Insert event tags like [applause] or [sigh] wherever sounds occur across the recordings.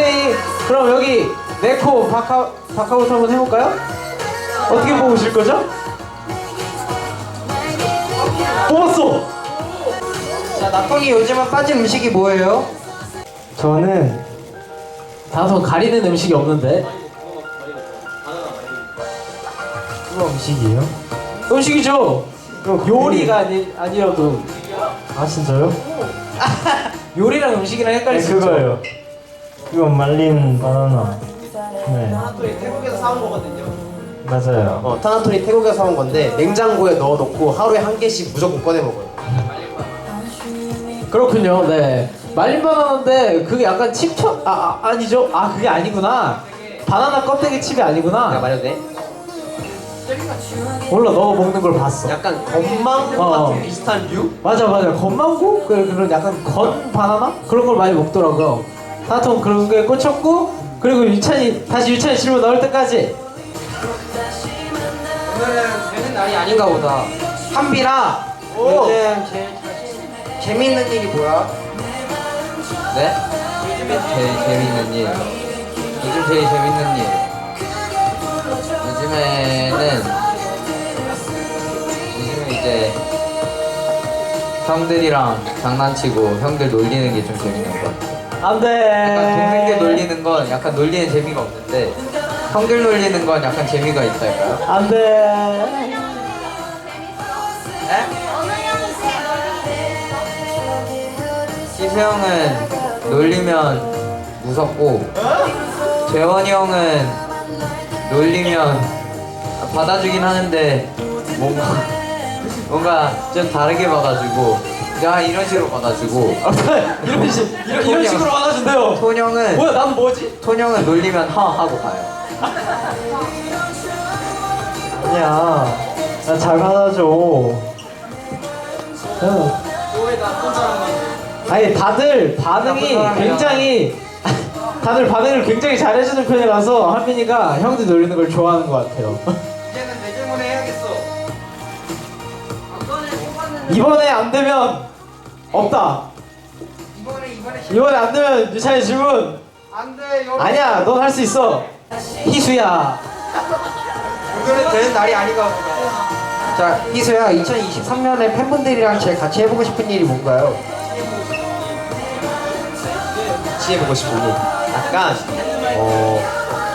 오케이. 그럼 여기 네코 바카 바카부터 한번 해볼까요? 어떻게 뽑으실 거죠? 뽑았어. 자, 나쁜이 요즘은 빠진 음식이 뭐예요? 저는 다소 가리는 음식이 없는데 그거 음식이에요? 음식이죠. 요리가 아니 아니어도 아 진짜요? [laughs] 요리랑 음식이랑 헷갈릴 네수 있죠. 그거예요. 그거 말린 바나나. 네 태국에서 사온 거거든요. 맞아요. 어, 타나토니 태국에서 사온 건데 냉장고에 넣어놓고 하루에 한 개씩 무조건 꺼내 먹어요. 그렇군요. 네. 말린 바나나인데 그게 약간 칩처 아, 아 아니죠? 아 그게 아니구나. 바나나 껍데기 칩이 아니구나. 내가 말해도 돼? 몰라 너가 먹는 걸 봤어. 약간 건망고 어. 같은 비슷한 류? 맞아 맞아 건망고 그- 그런 약간 건 바나나 그런 걸 많이 먹더라고요. 하여튼 그런 게 꽂혔고 그리고 유찬이 다시 유찬이 질문 나올 때까지 오늘은 되는 날이 아닌가 보다. 한비라 요즘 제일 자신- 재밌는 일이 뭐야? 네? 제일 재밌는 일. 요즘 제일 재밌는 일. 요즘에는 요즘에 이제 형들이랑 장난치고 형들 놀리는 게 좀 재밌는 것 같아요. 안돼. 약간 동생들 놀리는 건 약간 놀리는 재미가 없는데 형들 놀리는 건 약간 재미가 있달까요? 안돼. 시수 형은 놀리면 무섭고 재원이 형은 놀리면 받아주긴 하는데 뭔가 뭔가 좀 다르게 받아주고 야 이런 식으로 받아주고 [laughs] 이런 식 이런, 이런 식으로 받아준대요. 톤 형은 뭐야 난 뭐지? 톤 형은 놀리면 허 하고 가요. 아니야. 나 잘 받아줘. 응. 아니 다들 반응이 나쁜 사람이야. 굉장히 다들 반응을 굉장히 잘해주는 편이라서 한민이가 형들 놀리는 걸 좋아하는 것 같아요. [laughs] 이번에 안 되면 없다. 이번에 이번에 이번에 안 되면 유찬이 질문. 안돼 요 아니야, 넌 할 수 있어. 희수야. 오늘은 되는 날이 아닌가 보다. 자, 희수야, 2023년에 팬분들이랑 제일 같이 해보고 싶은 일이 뭔가요? 같이 해보고 싶은 일. 약간 어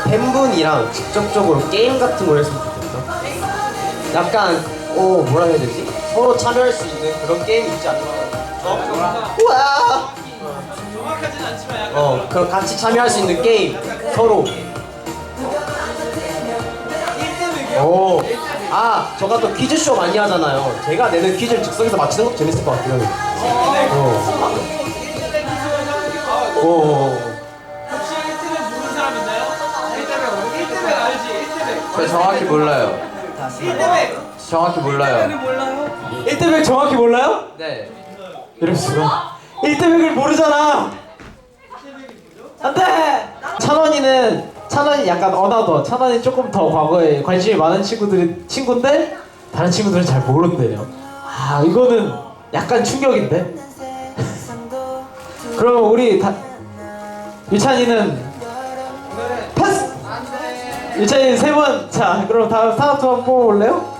팬분이랑 직접적으로 게임 같은 걸 했으면 좋겠어. 약간 어 뭐라 해야 되지? 서로 참여할 수 있는 그런 게임 있지 않나? 어? 우와. 어, 그럼 같이 참여할 수 있는 게임 서로. 오. 아, 저가 또 퀴즈쇼 많이 하잖아요. 제가 내는 퀴즈를 즉석에서 맞히는 것도 재밌을 것 같아요. 오. 오. 저 정확히 몰라요. 정확히 몰라요. 1대100 정확히 몰라요? 네. 이럴 수가. 1대100을 모르잖아. 안돼. 찬원이는 찬원이 약간 어나더. 찬원이 조금 더 과거에 관심이 많은 친구들이 친구인데 다른 친구들은 잘 모른대요. 아 이거는 약간 충격인데. [laughs] 그럼 우리 다 유찬이는 패스. 유찬이 세 번. 자 그럼 다음 스타트 한번 뽑아볼래요?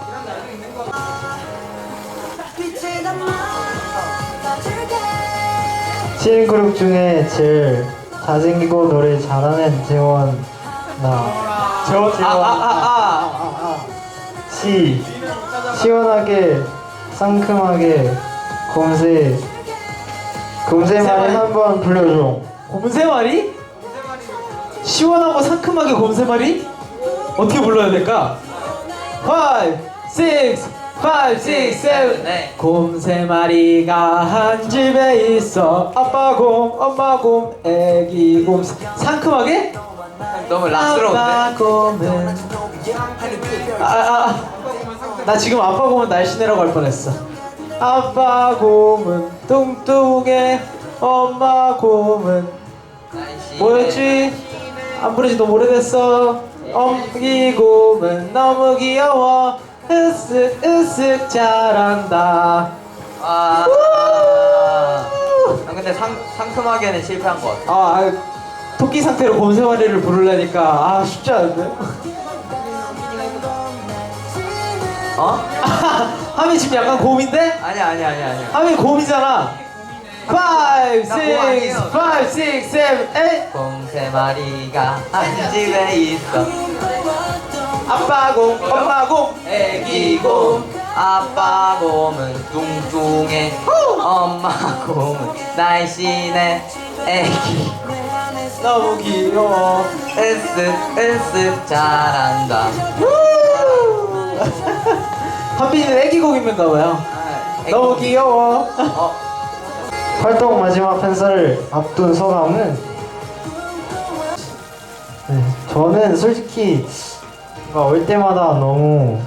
시인 그룹 중에 제일 잘생기고 노래 잘하는 재원 나. 저 아아아아아 시 시원하게 상큼하게 곰새 곰새 말이 한번 불려줘. 곰새말이? 시원하고 상큼하게 곰새말이? 어떻게 불러야 될까? 5, 6, 5, 6, 7 네. 곰새마리가 한 집에 있어. 아빠 곰, 엄마 곰, 애기 곰. 상큼하게? 너무 락스러운데. 곰은 아, 아, 나 지금 아빠 곰은 날씬해라고 할 뻔했어. 아빠 곰은 뚱뚱해. 엄마 곰은 뭐였지? 안 부르지? 너무 오래됐어 엄기곰은 너무 귀여워 으쓱 으쓱 잘한다 아. 아, 근데 상 상큼하게는 실패한 것 같아. 아, 아 토끼 상태로 곰세 마리를 부르려니까 아 쉽지 않은데요? 어? [laughs] 하민 지금 약간 곰인데? 아니 아니 아니 아니. 하민 곰이잖아 5, 6, 나곰 아니에요. 5, 6, 7, 8 곰세 마리가 한 집에 있어. 아빠 곰, 엄마 곰 애기 곰, 아빠 곰은 뚱뚱해. 엄마 곰은 날씬해. 애기 너무 귀여워 으쓱 으쓱 잘한다. 한빈이는 [laughs] 애기 곰인가 봐요 아, 너무 귀여워 어, 활동 마지막 팬사를 앞둔 소감은 네, 저는 솔직히 뭔가 올 때마다 너무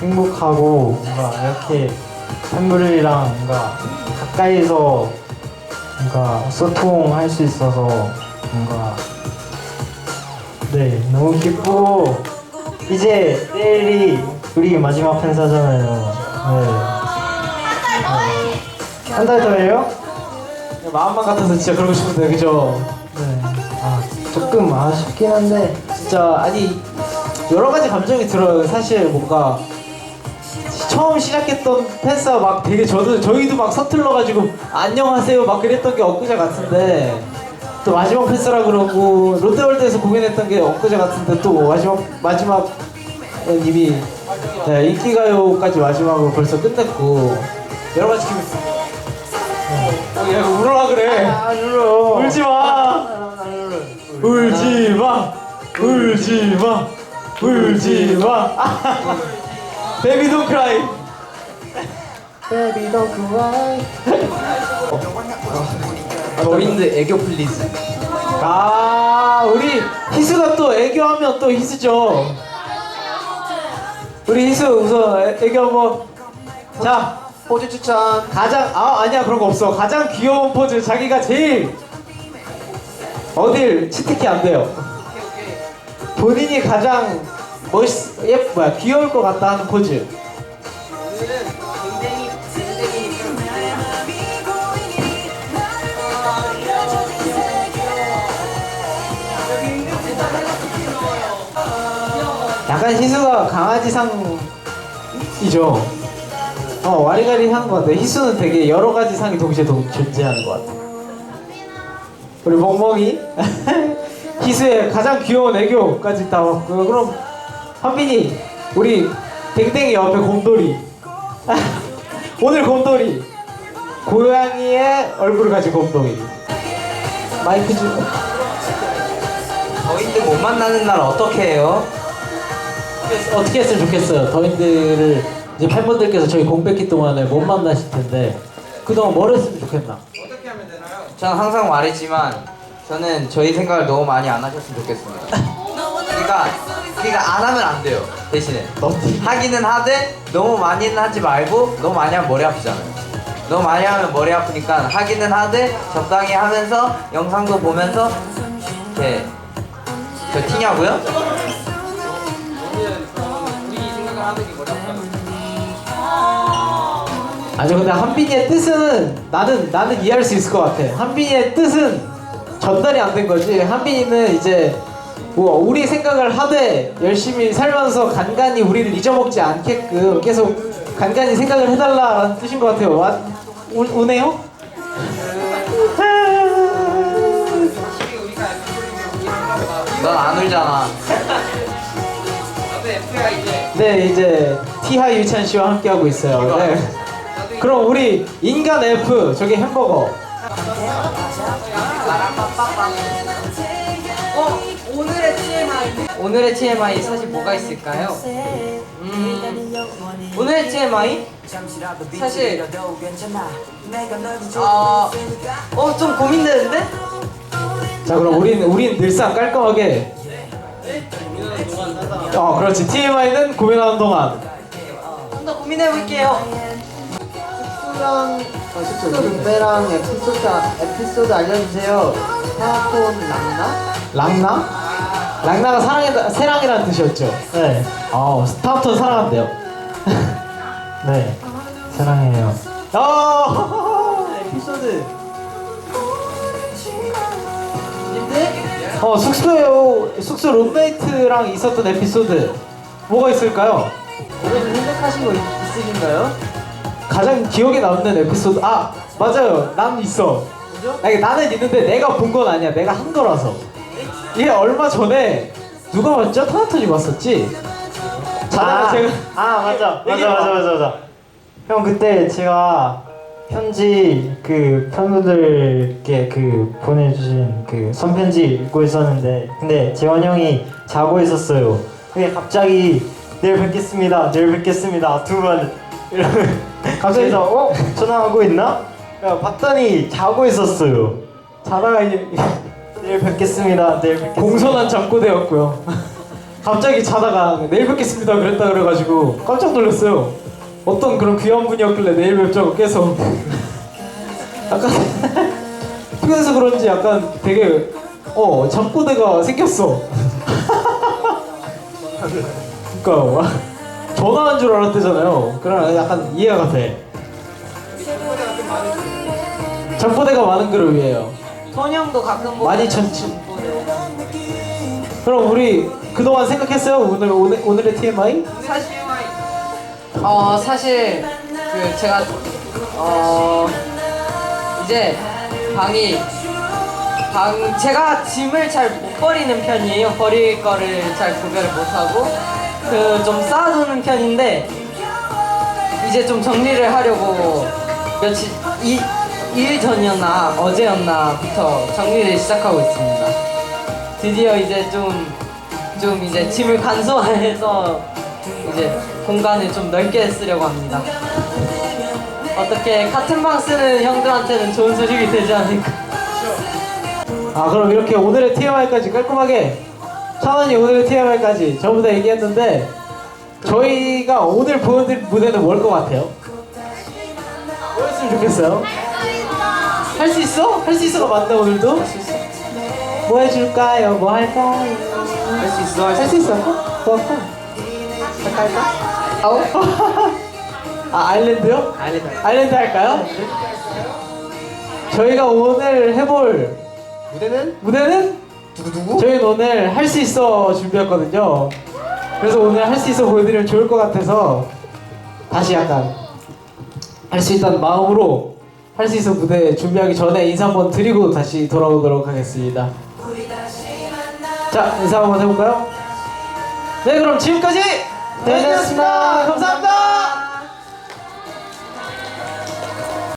행복하고 뭔가 이렇게 팬분들이랑 뭔가 가까이서 뭔가 소통할 수 있어서 뭔가 네 너무 기쁘고 이제 내일이 우리 마지막 팬사잖아요. 네. 한 달 더예요? 마음만 같아서 진짜 그러고 싶은데 그죠? 네. 아, 조금 아쉽긴 한데. 진짜 아니 여러 가지 감정이 들어요. 사실 뭔가 처음 시작했던 팬싸 막 되게 저도 저희도 막 서툴러가지고 안녕하세요 막 그랬던 게 엊그제 같은데 또 마지막 팬싸라 그러고 롯데월드에서 공연했던 게 엊그제 같은데 또 마지막 마지막 이미 네, 인기가요까지 마지막으로 벌써 끝냈고 여러 가지 기분. 어, 얘 울으라 그래. 아, 눌러. 울지 마. 울지 마. 울지 마. 울지 마. 베이비 돈 크라이. Baby don't cry. 더윈드 애교 플리즈. 아, 우리 희수가 또 애교하면 또 희수죠. 우리 희수 우선 애- 애교 한번. 자, 포즈 추천. 가장 아 아니야 그런 거 없어. 가장 귀여운 포즈 자기가 제일 어딜 치트키 안 돼요. 본인이 가장 멋있 예 뭐야 귀여울 것 같다 하는 포즈. 약간 희수가 강아지상이죠. 어 와리가리 하는 것 같아. 희수는 되게 여러 가지 상이 동시에 동, 존재하는 것 같아. 우리 멍멍이 [laughs] 희수의 가장 귀여운 애교까지 다 왔고요. 그럼 한빈이 우리 댕댕이 옆에 곰돌이 [laughs] 오늘 곰돌이 고양이의 얼굴을 가진 곰돌이 마이크 좀 저희들 못 만나는 날 어떻게 해요? 어떻게 했으면 좋겠어요. 더인들을 이제 팬분들께서 저희 공백기 동안에 못 만나실 텐데 그동안 뭘 했으면 좋겠나? 저는 항상 말했지만 저는 저희 생각을 너무 많이 안 하셨으면 좋겠습니다. [laughs] 그러니까 그러니까 안 하면 안 돼요. 대신에 하기는 하되 너무 많이는 하지 말고 너무 많이 하면 머리 아프잖아요. 너무 많이 하면 머리 아프니까 하기는 하되 적당히 하면서 영상도 보면서 이렇게 저 티냐고요? 아 니 근데 한빈이의 뜻은 나는 나는 이해할 수 있을 것 같아. 한빈이의 뜻은 전달이 안 된 거지. 한빈이는 이제 뭐 우리 생각을 하되 열심히 살면서 간간히 우리를 잊어먹지 않게끔 계속 간간히 생각을 해달라라는 뜻인 것 같아요. 와, 우, 우네요? 넌안 울잖아. 네 이제 티하이 유찬 씨와 함께 하고 있어요. 네. 그럼 우리 인간 F 저기 햄버거. 오늘의 TMI 사실 뭐가 있을까요? 음, 오늘의 TMI 사실 어, 어, 좀 고민되는데? 자 그럼 우린 우린 늘상 깔끔하게 어 그렇지 TMI는 고민하는 동안 좀 더 고민해 볼게요. 숙소랑 숙소 룸메랑 에피소드 에피소드 알려주세요. 스마트폰 랑나? 랑나? 랑나가 사랑이다 세랑이라는 뜻이었죠 네. 어 스타부터 사랑한대요 [laughs] 네. 사랑해요. 어 에피소드. 어 숙소 숙소 룸메이트랑 있었던 에피소드 뭐가 있을까요? 여러분 생각하신 거 있, 있으신가요? 가장 기억에 남는 에피소드. 아 맞아요. 난 있어. 아니, 나는 있는데 내가 본 건 아니야. 내가 한 거라서. 이게 얼마 전에 누가 봤죠? 타나토니 봤었지? 자다가 제가 아 맞아. [laughs] 맞아. 맞아 맞아 맞아. 형 그때 제가 편지 그 팬분들께 그 보내주신 그 손편지 읽고 있었는데 근데 재원 형이 자고 있었어요. 근데 갑자기 내일 뵙겠습니다 내일 뵙겠습니다 두번 [laughs] 이러면 갑자기 저 어? 전화하고 있나? 야, 봤더니 자고 있었어요. 자다가 이제 내일 뵙겠습니다. 내일 뵙겠습니다. 공손한 잠꼬대였고요. 갑자기 자다가 내일 뵙겠습니다 그랬다 그래가지고 깜짝 놀랐어요. 어떤 그런 귀한 분이었길래 내일 뵙자고 계속. 약간 피곤해서 그런지 약간 되게 어 잠꼬대가 생겼어. [laughs] 그니까 전화한 줄 알았대잖아요. 그러나 약간 이해가 돼. 잠꼬대가 많은 위해요. 선영도 가끔 많이 천치 그럼 우리 그동안 생각했어요? 오늘, 오늘 오늘의 TMI? 사실 어 사실 그 제가 어 이제 방이 방 제가 짐을 잘 못 버리는 편이에요. 버릴 거를 잘 구별을 못 하고 그 좀 쌓아두는 편인데 이제 좀 정리를 하려고 며칠 이, 일 전이었나 어제였나부터 정리를 시작하고 있습니다 드디어 이제 좀 좀 이제 짐을 간소화해서 이제 공간을 좀 넓게 쓰려고 합니다. 어떻게 같은 방 쓰는 형들한테는 좋은 소식이 되지 않을까? 아 그럼 이렇게 오늘의 TMI까지 깔끔하게 찬원이 오늘의 TMI까지 전부 다 얘기했는데 저희가 오늘 보여드릴 무대는 뭘 것 같아요? 뭐였으면 좋겠어요? 할 수 있어? 할 수 있어가 맞나 오늘도? 뭐 해줄까요? 뭐 할까요? 할 수 있어 할 수 있어? 뭐 할까? 할까? 아우? [laughs] 아 아일랜드요? 아일랜드 아일랜드 할까요? 저희가 오늘 해볼 무대는 무대는 누구누구? 저희는 오늘 할 수 있어 준비했거든요. 그래서 오늘 할 수 있어 보여드리면 좋을 것 같아서 다시 약간 할 수 있다는 마음으로 할 수 있어 무대 준비하기 전에 인사 한번 드리고 다시 돌아오도록 하겠습니다. 자 인사 한번 해볼까요? 네 그럼 지금까지 대현이었습니다. 감사합니다.